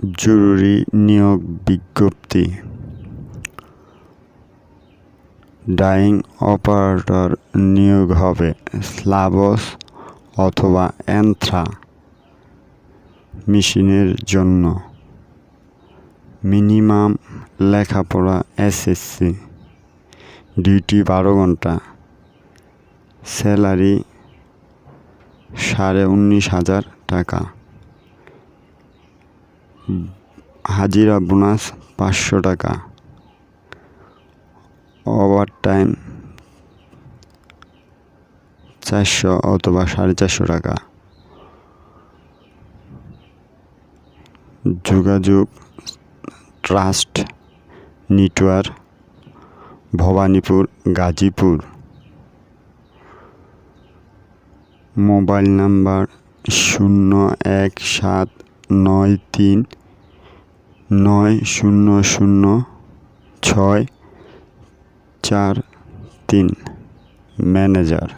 জরুরি নিয়োগ বিজ্ঞপ্তি। ডাইং অপারেটর নিয়োগ হবে স্লাবস অথবা অ্যান্থ্রা মেশিনের জন্য। মিনিমাম লেখাপড়া এসএসসি, ডিউটি বারো ঘণ্টা, স্যালারি সাড়ে উনিশ হাজার টাকা। হাজিরা বোনাস পাঁচশো টাকা। ওভার টাইম চারশো অথবা সাড়ে চারশো টাকা। যোগাযোগ, trust, network, Bhabanipur, Gazipur. Mobile number শূন্য এক সাত নয় তিন নয় শূন্য শূন্য ছয় চার তিন ম্যানেজার